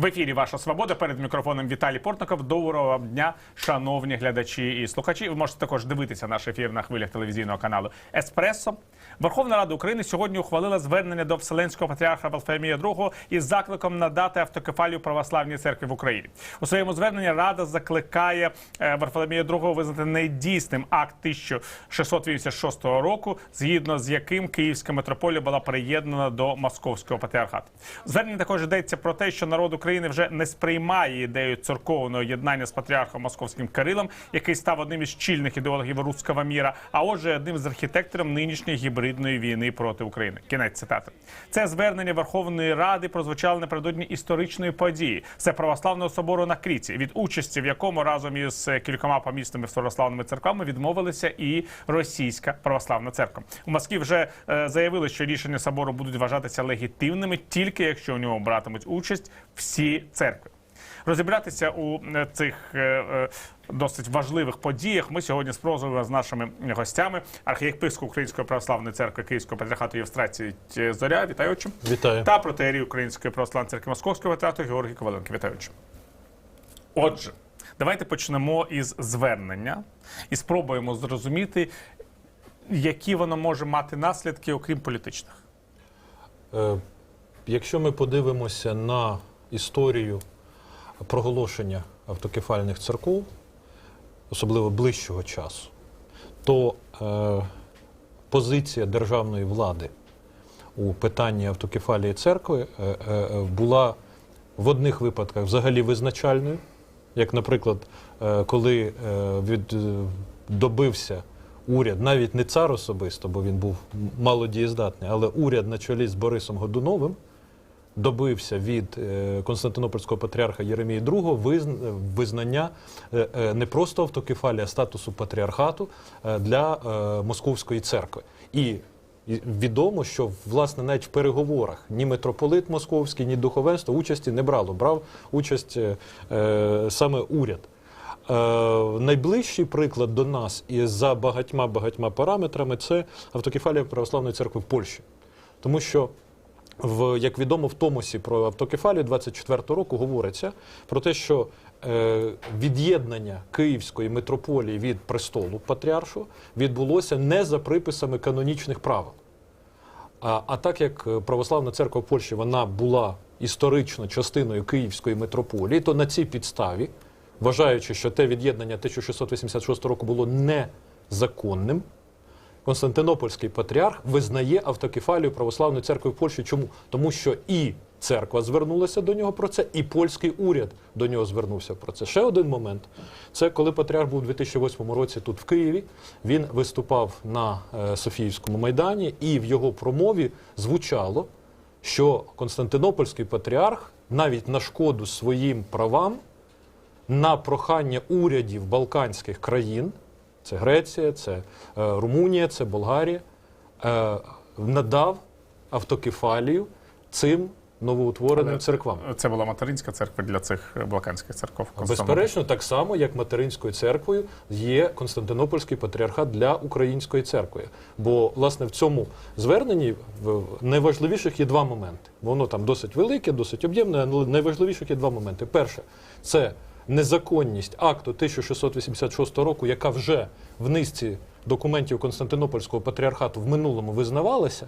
В ефірі Ваша Свобода перед мікрофоном Віталій Портников. Доброго вам дня, шановні глядачі і слухачі. Ви можете також дивитися наш ефір на хвилях телевізійного каналу Еспресо. Верховна Рада України сьогодні ухвалила звернення до Вселенського патріарха Варфоломія II із закликом надати автокефалію православній церкві в Україні. У своєму зверненні Рада закликає е, Варфоломія II визнати недійсним акт 1686 року, згідно з яким Київська митрополія була приєднана до Московського патріархату. В Зверненні також йдеться про те, що народ України вже не сприймає ідею церковного єднання з патріархом Московським Кирилом, який став одним із чільних ідеологів руського міра, а отже, одним з архітекторів нинішньої гібридної війни проти України. Кінець цитати. Це звернення Верховної Ради прозвучало напередодні історичної події. Це православного собору на Кріці, від участі в якому разом із кількома помісними православними церквами відмовилися і російська православна церква. У Москві вже е, заявили, що рішення собору будуть вважатися легітимними тільки якщо у ньому братимуть участь всі церкви. Розібратися у е, цих е, е, досить важливих подіях ми сьогодні спробуємо з нашими гостями архієпископ Української православної церкви Київського патріархату Євстрації Зоря. Вітаю отче. Вітаю. та протеерій Української православної церкви Московського патріархату Георгій Коваленко. Вітаю. отче. Отже, давайте почнемо із звернення і спробуємо зрозуміти, які воно може мати наслідки, окрім політичних. Е, Якщо ми подивимося на історію проголошення автокефальних церков, особливо ближчого часу, то е, позиція державної влади у питанні автокефалії церкви е, е, була в одних випадках взагалі визначальною, як, наприклад, е, коли е, від, е, добився уряд, навіть не цар особисто, бо він був малодієздатний, але уряд на чолі з Борисом Годуновим добився від е, Константинопольського патріарха Єремії II визн- визнання е, е, не просто автокефалії, а статусу патріархату для Московської церкви. І відомо, що власне навіть в переговорах ні митрополит Московський, ні духовенство участі не брало. Брав участь саме уряд. Найближчий приклад до нас і за багатьма багатьма параметрами це автокефалія Православної церкви в Польщі. Тому що в як відомо в Томосі про автокефалію 24 року говориться про те, що е, від'єднання Київської митрополії від престолу патріаршу відбулося не за приписами канонічних правил. А, а так як православна церква в Польщі вона була історично частиною Київської митрополії, то на цій підставі, вважаючи, що те від'єднання 1686 року було незаконним, Константинопольський патріарх визнає автокефалію православної церкви в Польщі. Чому? Тому що і церква звернулася до нього про це, і польський уряд до нього звернувся про це. Ще один момент. Це коли патріарх був у 2008 році тут в Києві. Він виступав на е, Софіївському майдані, і в його промові звучало, що Константинопольський патріарх навіть на шкоду своїм правам на прохання урядів балканських країн, це Греція, це е, Румунія, це Болгарія, е, надав автокефалію цим новоутвореним церквам. Це була материнська церква для цих е, балканських церков. Безперечно, так само, як материнською церквою є Константинопольський патріархат для української церкви. Бо, власне, в цьому зверненні в- найважливіших є два моменти. Воно там досить велике, досить об'ємне, але найважливіших є два моменти. Перше, це незаконність акту 1686 року, яка вже в низці документів Константинопольського патріархату в минулому визнавалася.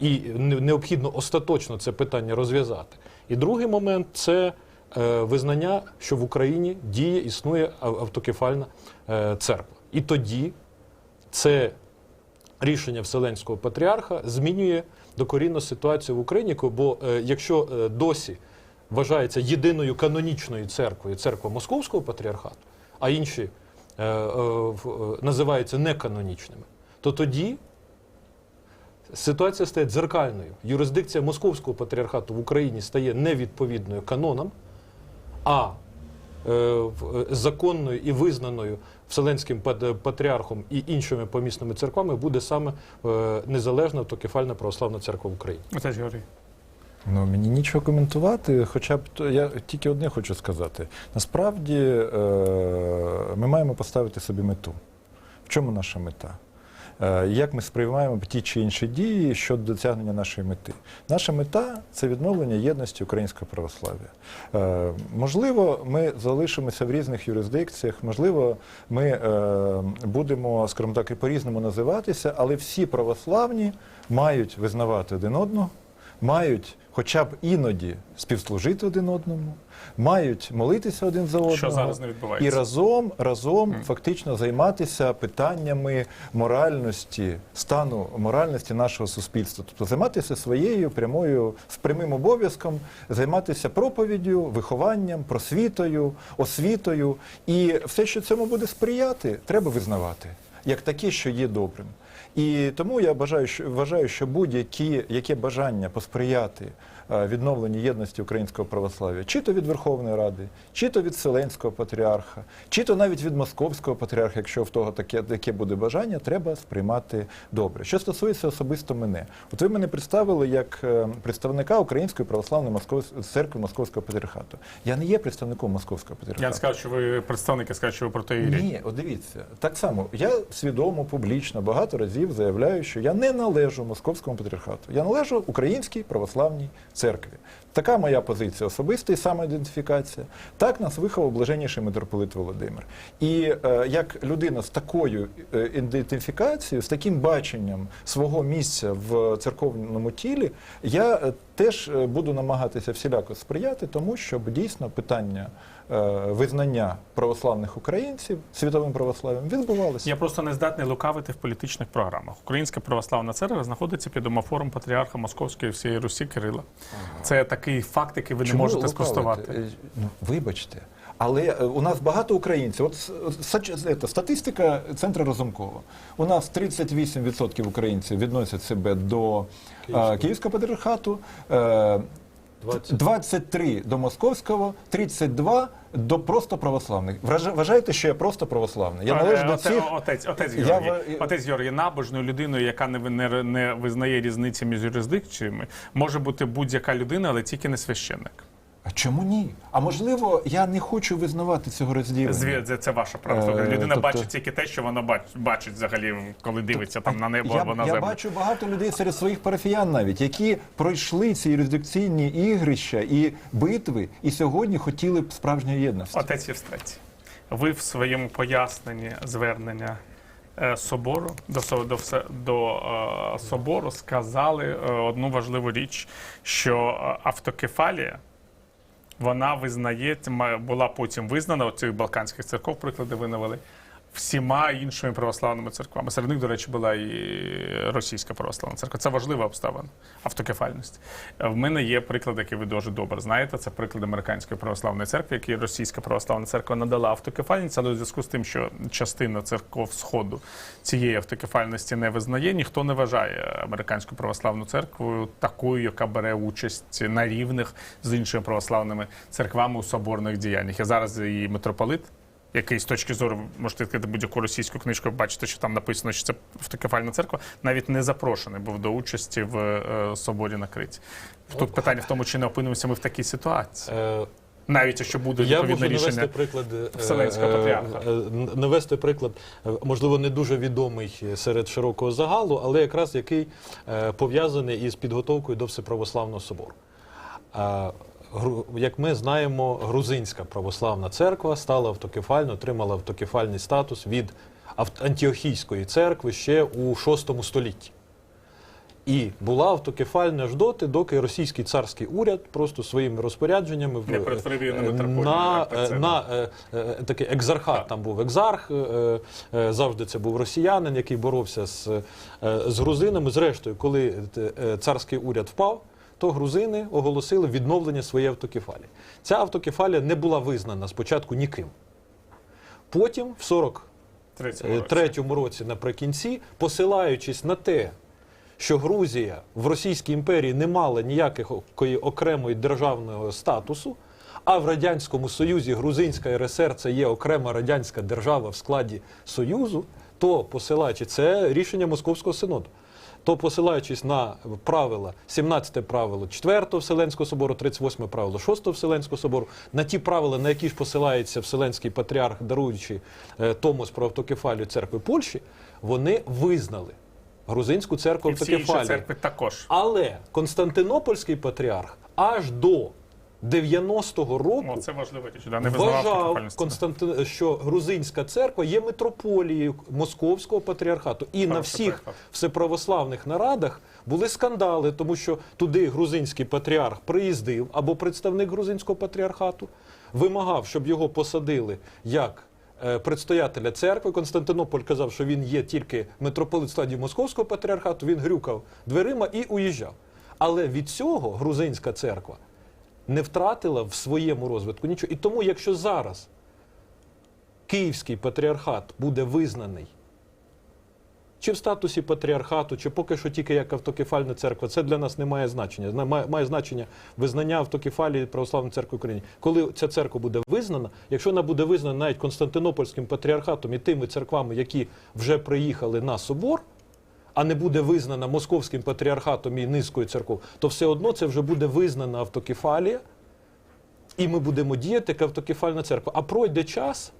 І необхідно остаточно це питання розв'язати. І другий момент це е, визнання, що в Україні діє, існує автокефальна е, церква. І тоді це рішення Вселенського патріарха змінює докорінно ситуацію в Україні, бо е, якщо досі вважається єдиною канонічною церквою церква Московського патріархату, а інші е, е, е, називаються неканонічними, то тоді ситуація стає дзеркальною. Юрисдикція Московського патріархату в Україні стає невідповідною канонам, а е, е, законною і визнаною Вселенським патріархом і іншими помісними церквами буде саме е, незалежна автокефальна православна церква в Україні. Ну, мені нічого коментувати, хоча б я тільки одне хочу сказати. Насправді е, ми маємо поставити собі мету. В чому наша мета? е, як ми сприймаємо ті чи інші дії щодо досягнення нашої мети. Наша мета це відновлення єдності українського православ'я. Е, Можливо, ми залишимося в різних юрисдикціях, можливо, ми е, будемо, скажімо так, і по-різному називатися, але всі православні мають визнавати один одного, мають хоча б іноді співслужити один одному, мають молитися один за одного. Що зараз не відбувається. І разом, разом фактично займатися питаннями моральності, стану моральності нашого суспільства. Тобто займатися своєю прямою, з прямим обов'язком, займатися проповіддю, вихованням, просвітою, освітою. І все, що цьому буде сприяти, треба визнавати як таке, що є добрим. І тому я бажаю, вважаю, що будь-які яке бажання посприяти е, відновленню єдності українського православ'я, чи то від Верховної Ради, чи то від Вселенського патріарха, чи то навіть від Московського патріарха, якщо в того таке, таке буде бажання, треба сприймати добре. Що стосується особисто мене, от ви мене представили як е, представника Української православної церкви Московського патріархату. Я не є представником Московського патріархату. Я не сказав, що ви представники, скажуть, що ви протеєрій. Ні, от дивіться, так само я свідомо, публічно багато разів заявляю, що я не належу московському патріархату. Я належу українській православній церкві. Така моя позиція особиста і самоідентифікація. Так нас виховав блаженніший митрополит Володимир. І е, як людина з такою е, ідентифікацією, з таким баченням свого місця в церковному тілі, я е, теж е, буду намагатися всіляко сприяти тому, щоб дійсно питання е, визнання православних українців світовим православ'ям відбувалося. Я просто не здатний лукавити в політичних програмах. Українська православна церква знаходиться під омофором патріарха Московської всієї Русі Кирила. Це такий факт, який ви не можете лукавити? спростувати. Е, Ну, вибачте. Але е, у нас багато українців. От це, статистика центру Розумкова. У нас 38% українців відносять себе до Київського. е, Київського патріархату, е, 20. 23 до московського, 32 до просто православних. Вважаєте, що я просто православний? Я належу Е, до оте- цих. Отець, отець Я Георгій, отець Георгій, набожною людиною, яка не, не, не визнає різниці між юрисдикціями, може бути будь-яка людина, але тільки не священник. А чому ні? А можливо, я не хочу визнавати цього розділення. Це, це ваша правда. Е, Людина тобто- бачить тільки те, що вона бач- бачить взагалі, коли дивиться там на небо я, або на я бачу багато людей серед своїх парафіян навіть, які пройшли ці юрисдикційні ігрища і битви, і сьогодні хотіли б справжньої єдності. Отець Євстратій, ви в своєму поясненні звернення е, собору до, до, до е, собору сказали е, одну важливу річ, що е, автокефалія. Вона визнає, була потім визнана Оцих цих балканських церков, приклади ви навели, всіма іншими православними церквами. Серед них, до речі, була і російська православна церква. Це важлива обставина автокефальність. Е, В мене є приклад, який ви дуже добре знаєте. Це приклад американської православної церкви, який російська православна церква надала автокефальність, але у зв'язку з тим, що частина церков сходу цієї автокефальності не визнає, ніхто не вважає американську православну церкву такою, яка бере участь на рівних з іншими православними церквами у соборних діяннях. І зараз її митрополит який з точки зору можете відкрити будь-яку російську книжку, бачите, що там написано, що це автокефальна церква, навіть не запрошений був до участі в е, соборі на Криті. Тут питання в тому, чи не опинимося ми в такій ситуації, Е, навіть якщо буде відповідне рішення. навести приклад е, Вселенського е, патріарха. е, навести приклад, е, можливо, не дуже відомий серед широкого загалу, але якраз який е, пов'язаний із підготовкою до Всеправославного собору. Як ми знаємо, грузинська православна церква стала автокефальною, отримала автокефальний статус від Антіохійської церкви ще у VI столітті. І була автокефальна аж доти, доки російський царський уряд просто своїми розпорядженнями в- на е, на, е, на е, такий екзархат. Там був екзарх, завжди це був росіянин, який боровся з, з грузинами. Зрештою, коли царський уряд впав, то грузини оголосили відновлення своєї автокефалії. Ця автокефалія не була визнана спочатку ніким. Потім, в 40 Третьому Е, році. році наприкінці, посилаючись на те, що Грузія в Російській імперії не мала ніякої окремої державного статусу, а в Радянському Союзі Грузинська РСР це є окрема радянська держава в складі Союзу, то посилаючи це рішення Московського синоду. То посилаючись на правила 17 правило 4 Вселенського собору, 38 правило 6 Вселенського собору, на ті правила, на які ж посилається Вселенський патріарх, даруючи е, Томос про автокефалію церкви Польщі, вони визнали грузинську церкву І всі інші автокефалію. церкви також. Але Константинопольський патріарх аж до 90-го року О, це важлива річ. Да, не вважав. Константин, що грузинська церква є митрополією Московського патріархату. І на всіх патріархат. всеправославних нарадах були скандали, тому що туди грузинський патріарх приїздив або представник грузинського патріархату, вимагав, щоб його посадили як. е, Предстоятеля церкви Константинополь казав, що він є тільки митрополит складі Московського патріархату. Він грюкав дверима і уїжджав. Але від цього грузинська церква не втратила в своєму розвитку нічого. І тому, якщо зараз Київський патріархат буде визнаний чи в статусі патріархату, чи поки що тільки як автокефальна церква, це для нас не має значення. Має, має значення визнання автокефалії Православної церкви України. Коли ця церква буде визнана, якщо вона буде визнана навіть Константинопольським патріархатом і тими церквами, які вже приїхали на собор, а не буде визнана московським патріархатом і низкою церков, то все одно це вже буде визнана автокефалія, і ми будемо діяти як автокефальна церква. А пройде час,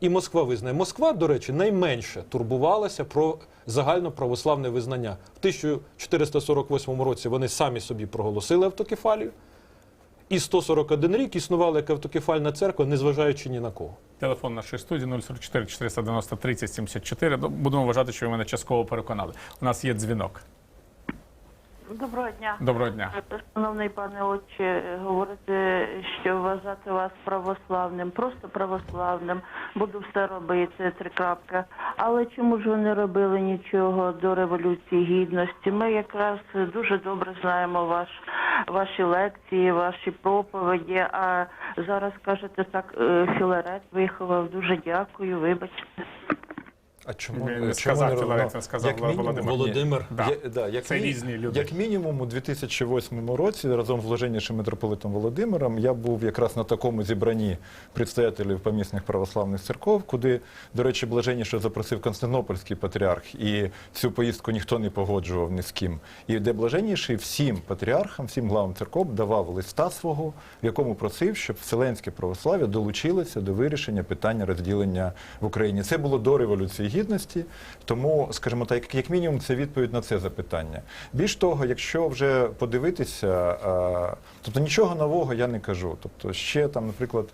і Москва визнає. Москва, до речі, найменше турбувалася про загальноправославне визнання. В 1448 році вони самі собі проголосили автокефалію, і 141 рік існувала як автокефальна церква, незважаючи ні на кого. Телефон нашої студії 044 490 30 74. Ну, Будемо вважати, що ви мене частково переконали. У нас є дзвінок. Доброго дня. Доброго дня. Шановний пане отче, говорите, що вважати вас православним, просто православним, буду все робити, три крапки. Але чому ж ви не робили нічого до Революції Гідності? Ми якраз дуже добре знаємо ваш, ваші лекції, ваші проповіді, а зараз кажете так, е, Філарет виховав. Дуже дякую, вибачте. А чому, не чому сказав не Філарет, робно? сказав Як мінімум- Володимир. Володимир. Да. Є- да, як Це мі- різні люди. Як мінімум, у 2008 році разом з блаженнішим митрополитом Володимиром я був якраз на такому зібранні предстоятелів помісних православних церков, куди, до речі, блаженніше запросив Константинопольський патріарх, і цю поїздку ніхто не погоджував ні з ким. І де блаженніший всім патріархам, всім главам церков давав листа свого, в якому просив, щоб вселенське православ'я долучилося до вирішення питання розділення в Україні. Це було до Революції Гідності. Тому, скажімо так, як- мінімум, це відповідь на це запитання. Більш того, якщо вже подивитися, тобто нічого нового я не кажу. Тобто, ще там, наприклад.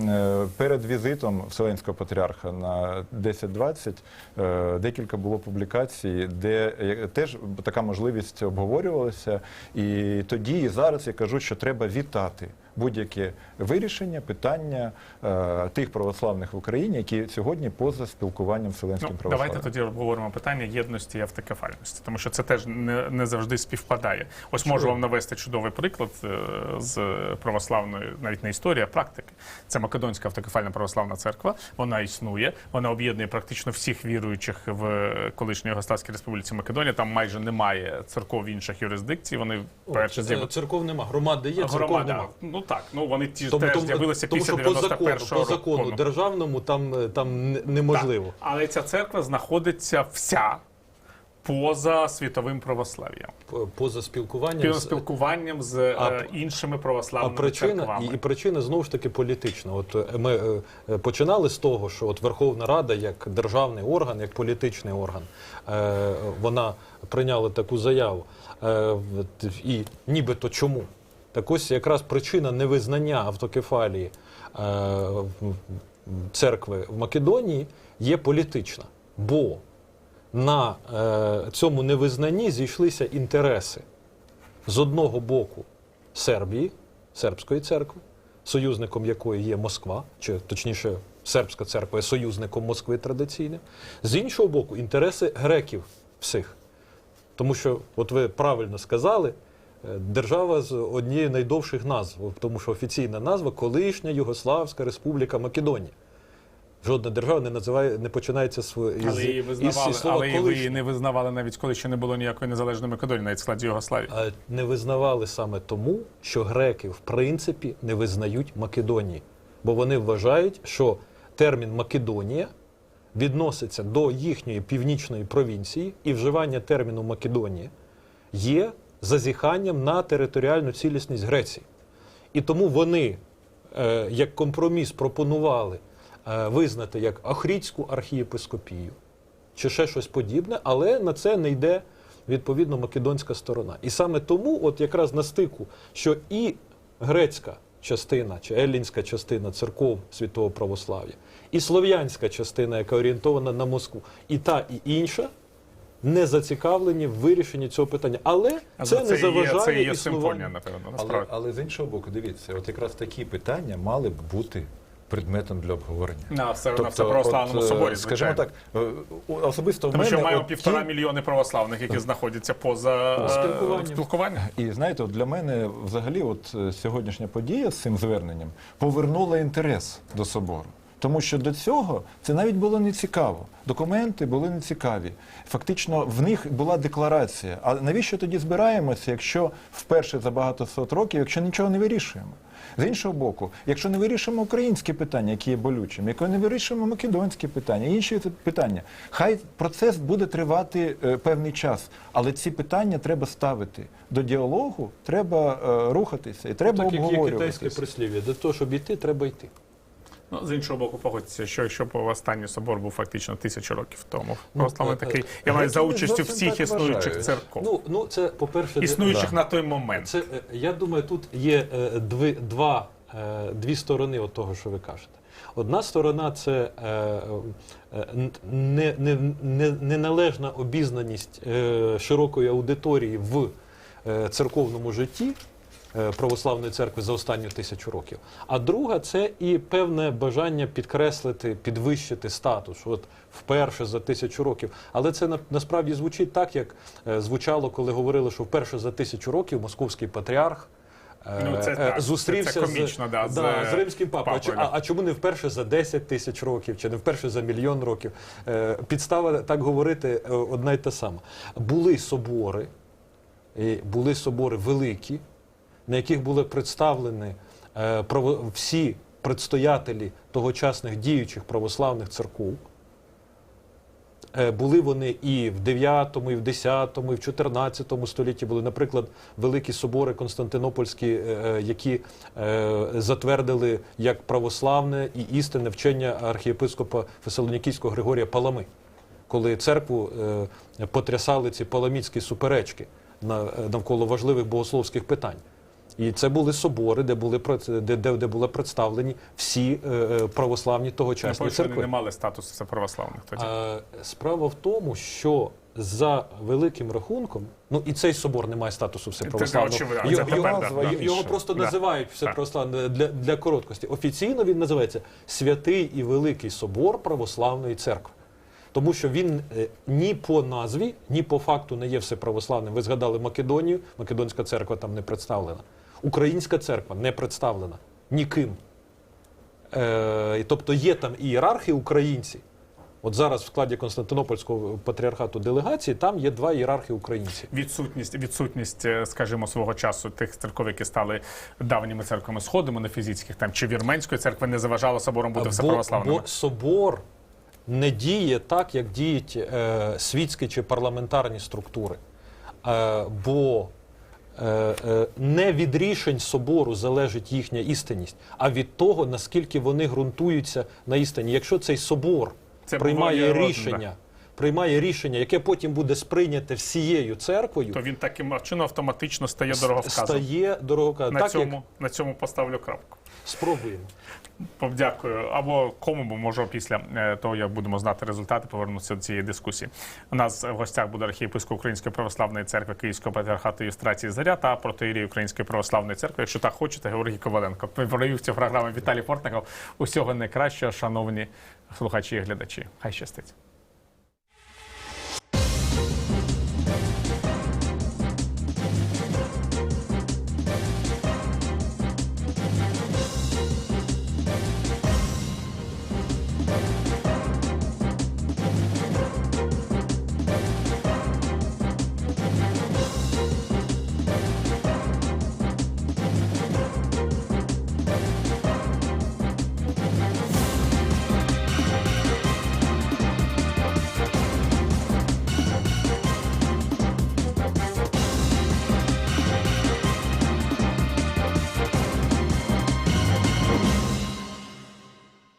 е, Перед візитом Вселенського патріарха на 10-20 е, декілька було публікацій, де е, теж така можливість обговорювалася. І тоді і зараз я кажу, що треба вітати будь-яке вирішення питання е, тих православних в Україні, які сьогодні поза спілкуванням з Вселенським Ну, православ'ям. давайте тоді обговоримо питання єдності і автокефальності, тому що це теж не, не завжди співпадає. Ось можу вам навести чудовий приклад е, з православної, навіть не історії, а практики. Це Македонська автокефальна православна церква. Вона існує, вона об'єднує практично всіх віруючих в колишній Югославській республіці Македонія. Там майже немає церков інших юрисдикцій. Вони перше Церков нема, громади є, церков громада. нема. Ну так, ну вони ті Тому, теж з'явилися тому після що по закону, 91 по закону державному там, е, там неможливо. Так. Але ця церква знаходиться вся поза світовим православ'ям, Поза спілкуванням. поза з- спілкуванням з е, А- іншими А православними причина церквами. і, причина знову ж таки політична. От е, ми е, е, починали з того, що от Верховна Рада як державний орган, як політичний орган, е, вона прийняла таку заяву. Е, і нібито чому? Так ось якраз причина невизнання автокефалії е, церкви в Македонії є політична. Бо на е, цьому невизнанні зійшлися інтереси з одного боку Сербії, сербської церкви, союзником якої є Москва, чи точніше, сербська церква є союзником Москви традиційним, з іншого боку, інтереси греків всіх. Тому що, от ви правильно сказали, держава з однією найдовших назв, тому що офіційна назва колишня Югославська Республіка Македонія. Жодна держава не називає, не починається з, Але її визнавали, із слова але її не визнавали навіть коли ще не було ніякої незалежної Македонії, навіть в складі Югославії. А не визнавали саме тому, що греки в принципі не визнають Македонії, бо вони вважають, що термін Македонія відноситься до їхньої північної провінції і вживання терміну Македонія є зазіханням на територіальну цілісність Греції. І тому вони, е, як компроміс, пропонували е, визнати як Ахрідську архієпископію чи ще щось подібне, але на це не йде відповідно македонська сторона. І саме тому, от якраз на стику, що і грецька частина чи еллінська частина церков святого православ'я, і слов'янська частина, яка орієнтована на Москву, і та, і інша. Не зацікавлені в вирішенні цього питання, але Але це, не заважає є, це є симфонія, напевно, Але, але з іншого боку, дивіться, от якраз такі питання мали б бути предметом для обговорення. На все на Тобто, всеправославному от, е, соборі, скажімо так, е, особисто в Тому мене що маємо от півтора ті- мільйони православних, які знаходяться поза е, Спілкуванням. спілкуванням. І знаєте, от для мене взагалі, от сьогоднішня подія з цим зверненням повернула інтерес до собору. Тому що до цього це навіть було не цікаво. Документи були не цікаві. Фактично, в них була декларація. А навіщо тоді збираємося, якщо вперше за багато сот років, якщо нічого не вирішуємо? З іншого боку, якщо не вирішимо українські питання, які є болючими, якщо не вирішимо македонські питання, інші питання, хай процес буде тривати е, певний час, але ці питання треба ставити до діалогу, треба е, рухатися і треба Так як є китайське прислів'я, для того, щоб йти, треба йти. Ну, з іншого боку, погодьтеся, що якщо останній собор був фактично тисячу років тому. Ну, Православний е, такий, е, я маю за участю всіх існуючих вважають. церков. Ну, ну це, по-перше, існуючих да. на той момент. Це, е, я думаю, тут є е, дві, два, е, дві сторони от того, що ви кажете. Одна сторона це е, е, не, не, не, неналежна обізнаність е, широкої аудиторії в е, церковному житті е, православної церкви за останню тисячу років. А друга це і певне бажання підкреслити, підвищити статус. От вперше за тисячу років. Але це на, насправді звучить так, як е, звучало, коли говорили, що вперше за тисячу років московський патріарх. е, Ну, це е, так, зустрівся це- це комічно, з, да, з, з римським папою. А, а, а чому не вперше за 10 тисяч років, чи не вперше за мільйон років? Е, підстава так говорити е, одна й та сама. Були собори, і були собори великі, на яких були представлені е, всі предстоятелі тогочасних діючих православних церков. Е, Були вони і в 9, і в 10, і в 14 столітті були, наприклад, великі собори Константинопольські, е, які затвердили як православне і істинне вчення архієпископа Фесалонікійського Григорія Палами, коли церкву потрясали ці паламіцькі суперечки навколо важливих богословських питань. І це були собори, де були де, де, де були представлені всі е, е, православні тогочасні повинні, вони не мали статусу православних тоді. Е, Справа в тому, що за великим рахунком, ну і цей собор не має статусу всеправославного. Його, його- да, да. його інше. просто Да. називають всеправославним для, для короткості. Офіційно він називається Святий і Великий Собор Православної Церкви. Тому що він е, ні по назві, ні по факту не є всеправославним. Ви згадали Македонію, Македонська церква там не представлена. Українська церква не представлена ніким. Е, тобто є там ієрархи українці. От зараз в складі Константинопольського патріархату делегації там є два ієрархи українці. Відсутність, відсутність, е, скажімо, свого часу тих церков, які стали давніми церквами сходу монофізитських там чи вірменської церкви, не заважало собором бути бо, всеправославними. бо собор не діє так, як діють е, світські чи парламентарні структури. Е, бо не від рішень собору залежить їхня істинність, а від того, наскільки вони ґрунтуються на істині. Якщо цей собор Це приймає рішення, приймає рішення, яке потім буде сприйняте всією церквою, То він таким чином автоматично стає дороговказом. стає дорого. На Так цьому, як на цьому поставлю крапку. спробуємо. Дякую. Або кому, бо може після е, того, як будемо знати результати, повернутися до цієї дисkusії. У нас в гостях буде архієпископ Української православної церкви Київського патріархату Євстрації Заря та протоїрій Української православної церкви. Якщо так хочете, Георгій Коваленко. Провів цю програму Віталій Портников. Усього найкращого, шановні слухачі і глядачі. Хай щастить.